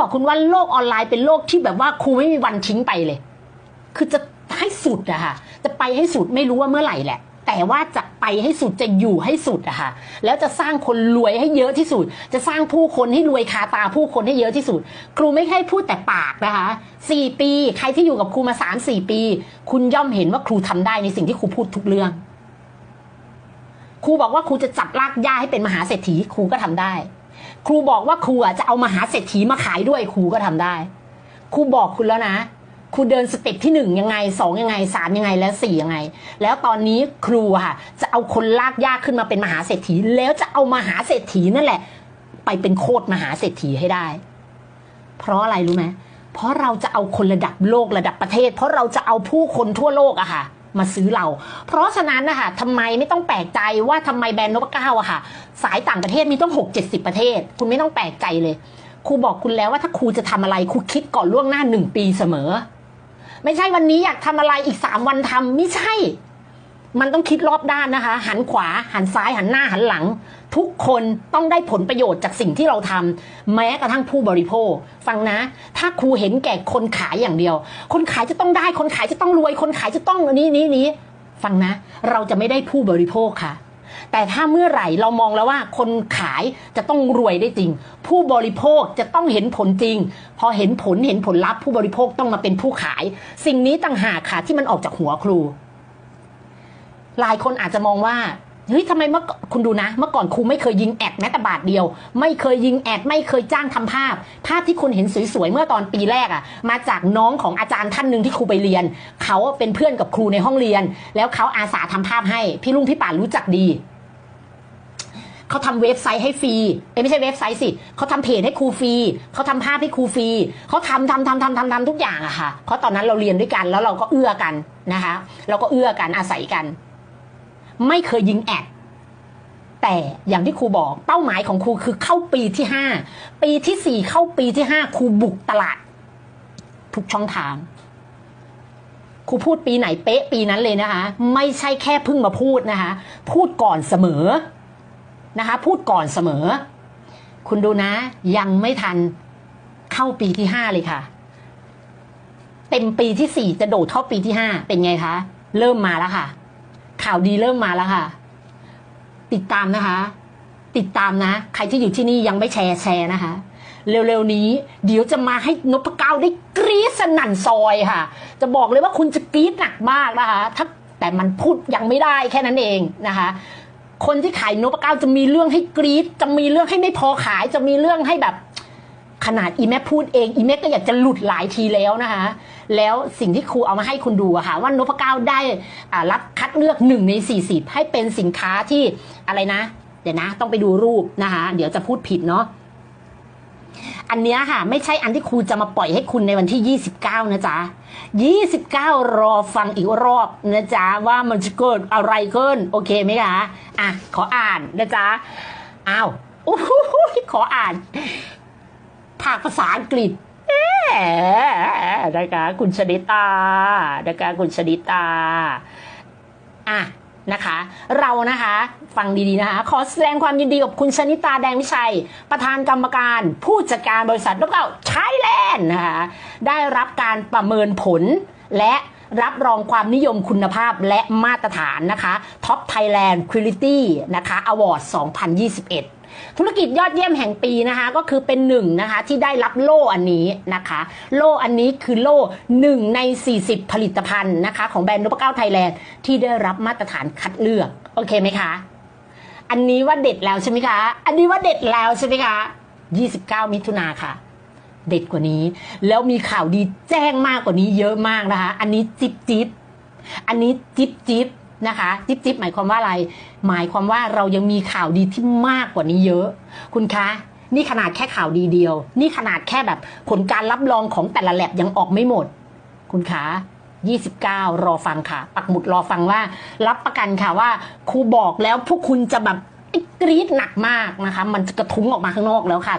บอกคุณว่าโลกออนไลน์เป็นโลกที่แบบว่าครูไม่มีวันทิ้งไปเลย คือจะให้สุดอะค่ะจะไปให้สุดไม่รู้ว่าเมื่อไหร่แหละ แต่ว่าจะไปให้สุดจะอยู่ให้สุดอะค่ะแล้วจะสร้างคนรวยให้เยอะที่สุด จะสร้างผู้คนให้รวยคาตาผู้คนให้เยอะที่สุด ครูไม่ใช่พูดแต่ปากนะคะสี่ปี ใครที่อยู่กับครูมาสามสี่ปี คุณย่อมเห็นว่าครูทำได้ในสิ่งที่ครูพูดทุกเรื่อง ครูบอกว่าครูจะจับลากย่าให้เป็นมหาเศรษฐีครูก็ทำได้ ครูบอกว่าครูอะจะเอามหาเศรษฐีมาขายด้วยครูก็ทำได้ ครูบอกคุณแล้วนะครูเดินสเต็ปที่หนึ่งยังไงสองยังไงสามยังไงแล้วสี่ยังไง แล้วตอนนี้ครูค่ะจะเอาคนลากยากขึ้นมาเป็นมหาเศรษฐี แล้วจะเอามหาเศรษฐีนั่นแหละ ไปเป็นโคตรมหาเศรษฐีให้ได้ เพราะอะไรรู้ไหมเพราะเราจะเอาคนระดับโลกระดับประเทศ เพราะเราจะเอาผู้คนทั่วโลกอะค่ะ มาซื้อเรา เพราะฉะนั้นนะคะทำไมไม่ต้องแปลกใจว่าทำไมแบรนด์นพเก้าอะค่ะ สายต่างประเทศมีต้องหกเจ็ดสิบประเทศ คุณไม่ต้องแปลกใจเลยครูบอกคุณแล้วว่าถ้าครูจะทำอะไรครูคิดก่อนล่วงหน้าหนึ่งปีเสมอ ไม่ใช่วันนี้อยากทำอะไรอีกสามวันทำไม่ใช่ มันต้องคิดรอบด้านนะคะ หันขวาหันซ้ายหันหน้าหันหลัง ทุกคนต้องได้ผลประโยชน์จากสิ่งที่เราทำแม้กระทั่งผู้บริโภค ฟังนะ ถ้าครูเห็นแก่คนขายอย่างเดียว คนขายจะต้องได้คนขายจะต้องรวย คนขายจะต้องนี้นี้นี้ฟังนะ เราจะไม่ได้ผู้บริโภคค่ะแต่ถ้าเมื่อไหร่เรามองแล้วว่าคนขายจะต้องรวยได้จริง ผู้บริโภคจะต้องเห็นผลจริง พอเห็นผลเห็นผลลัพธ์ผู้บริโภคต้องมาเป็นผู้ขาย สิ่งนี้ต่างหากค่ะที่มันออกจากหัวครู หลายคนอาจจะมองว่าเฮ้ยทำไมเมื่อคุณดูนะ เมื่อก่อนครูไม่เคยยิงแอดแม้แต่บาทเดียว ไม่เคยยิงแอดไม่เคยจ้างทำภาพ ภาพที่คุณเห็นสวยๆเมื่อตอนปีแรกอะ่ะ มาจากน้องของอาจารย์ท่านหนึ่งที่ครูไปเรียน เขาเป็นเพื่อนกับครูในห้องเรียน แล้วเขาอาสาทำภาพให้ พี่ลุงพี่ป่ารู้จักดีเขาทำเว็บไซต์ให้ฟรีเอ้ไม่ใช่เว็บไซต์สิเขาทำเพจให้ครูฟรีเขาทำภาพให้ครูฟรีเขาทำทำทำทำทำทำทุกอย่างอะค่ะเพราะตอนนั้นเราเรียนด้วยกันแล้วเราก็เอื้อกันนะคะ เราก็เอื้อกันอาศัยกัน ไม่เคยยิงแอดแต่อย่างที่ครูบอกเป้าหมายของครูคือเข้าปีที่ห้าปีที่สี่เข้าปีที่ห้าครูบุกตลาด ทุกช่องทางครูพูดปีไหนเป๊ะปีนั้นเลยนะคะ ไม่ใช่แค่เพิ่งมาพูดนะคะ พูดก่อนเสมอนะคะ พูดก่อนเสมอ คุณดูนะ ยังไม่ทันเข้าปีที่ห้าเลยค่ะ เต็มปีที่สี่จะโดดเข้าปีที่ห้าเป็นไงคะ เริ่มมาแล้วค่ะ ข่าวดีเริ่มมาแล้วค่ะ ติดตามนะคะ ติดตามนะ ใครที่อยู่ที่นี่ยังไม่แชร์แชร์นะคะ เร็วๆนี้ เดี๋ยวจะมาให้นพเก้าได้กรี๊ดสนั่นซอยค่ะ จะบอกเลยว่าคุณจะกรี๊ดหนักมากนะคะ ถ้าแต่มันพูดยังไม่ได้แค่นั้นเองนะคะคนที่ขายนพเก้าจะมีเรื่องให้กรี๊ดจะมีเรื่องให้ไม่พอขาย จะมีเรื่องให้แบบ ขนาดอีแม่พูดเองอีแม่ก็อยากจะหลุดหลายทีแล้วนะคะ แล้วสิ่งที่ครูเอามาให้คุณดูอะค่ะว่านพเก้าได้รับคัดเลือกหนึ่งในสี่สิบให้เป็นสินค้าที่อะไรนะ เดี๋ยวนะ ต้องไปดูรูปนะคะ เดี๋ยวจะพูดผิดเนาะอันเนี้ยค่ะ ไม่ใช่อันที่ครูจะมาปล่อยให้คุณในวันที่ 29 นะจ๊ะ 29 รอฟังอีกรอบนะจ๊ะ ว่ามันจะเกิดอะไรขึ้น โอเคไหมคะ อะ ขออ่านนะจ๊ะ อ้าวโอ้โหขออ่าน ภาคภาษาอังกฤษนะคะคุณชนิตานะคะคุณชนิตา อะนะคะ เรานะคะฟังดีๆนะคะ ขอแสดงความยินดีกับคุณชนิตาแดงวิชัย ประธานกรรมการผู้จัดการบริษัทนกเก้าไทยแลนด์นะคะ ได้รับการประเมินผลและ รับรองความนิยมคุณภาพและมาตรฐานนะคะ Top Thailand Quality นะคะ Award 2021ธุรกิจยอดเยี่ยมแห่งปีนะคะก็คือเป็นหนึ่งนะคะที่ได้รับโล่อันนี้นะคะ โล่อันนี้คือโล่หนึ่งใน 40 ผลิตภัณฑ์นะคะของแบรนด์นพเก้าไทยแลนด์ที่ได้รับมาตรฐานคัดเลือก โอเคไหมคะ อันนี้ว่าเด็ดแล้วใช่ไหมคะ อันนี้ว่าเด็ดแล้วใช่ไหมคะ 29 มิถุนาค่ะ เด็ดกว่านี้ แล้วมีข่าวดีแจ้งมากกว่านี้เยอะมากนะคะ อันนี้จิบจิบอันนี้จิบจิบนะคะจิบจิบหมายความว่าอะไร หมายความว่าเรายังมีข่าวดีที่มากกว่านี้เยอะ คุณคะนี่ขนาดแค่ข่าวดีเดียว นี่ขนาดแค่แบบผลการรับรองของแต่ละแลบยังออกไม่หมด คุณคะ29 รอฟังค่ะ ปักหมุดรอฟังว่า รับประกันค่ะว่าครูบอกแล้วพวกคุณจะแบบกรี๊ดหนักมากนะคะ มันจะกระทุ้งออกมาข้างนอกแล้วค่ะ